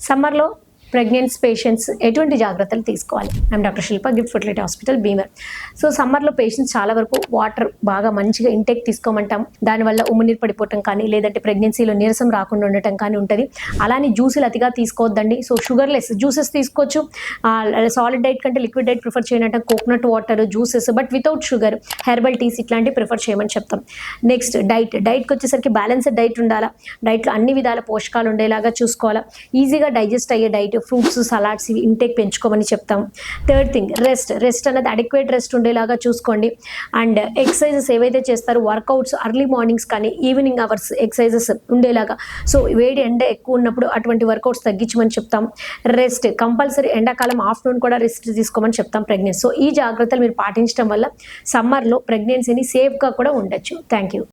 సమ్మర్లో pregnants patients ఎటువంటి జాగ్రత్తలు తీసుకోవాలి. మేము doctor Shilpa gift fertility hospital భీమర్ so సమ్మర్లో పేషెంట్స్ చాలా వరకు వాటర్ బాగా మంచిగా ఇంటేక్ తీసుకోమంటాం. దానివల్ల ఉమ్మునీరు పడిపోవటం కానీ లేదంటే ప్రెగ్నెన్సీలో నీరసం రాకుండా ఉండటం కానీ ఉంటుంది. అలానే జ్యూసులు అతిగా తీసుకోవద్దండి. సో షుగర్లెస్ జ్యూసెస్ తీసుకోవచ్చు. సాలిడ్ డైట్ కంటే liquid diet prefer చేయనంటే. Coconut water juices but without sugar herbal teas ఇట్లాంటివి ప్రిఫర్ చేయమని చెప్తాం. నెక్స్ట్ డైట్ డైట్కి వచ్చేసరికి బ్యాలెన్స్డ్ డైట్ ఉండాలా? డైట్లో అన్ని విధాల పోషకాలు ఉండేలాగా చూసుకోవాలా? ఈజీగా డైజెస్ట్ అయ్యే డైట్ ఫ్రూట్స్ సలాడ్స్ ఇవి ఇంటేక్ పెంచుకోమని చెప్తాం. థర్డ్ థింగ్ రెస్ట్ రెస్ట్ అనేది అడిక్వేట్ రెస్ట్ ఉండేలాగా చూసుకోండి. అండ్ ఎక్సర్సైజెస్ ఏవైతే చేస్తారో వర్కౌట్స్ అర్లీ మార్నింగ్స్ కానీ ఈవినింగ్ అవర్స్ ఎక్సర్సైజెస్ ఉండేలాగా. సో వేడి ఎండ ఎక్కువ ఉన్నప్పుడు అటువంటి వర్కౌట్స్ తగ్గించమని చెప్తాం. రెస్ట్ కంపల్సరీ ఎండాకాలం ఆఫ్టర్నూన్ కూడా రెస్ట్ తీసుకోమని చెప్తాం ప్రెగ్నెన్సీ సో ఈ జాగ్రత్తలు మీరు పాటించడం వల్ల సమ్మర్లో ప్రెగ్నెన్సీని సేఫ్గా కూడా ఉండొచ్చు. Thank you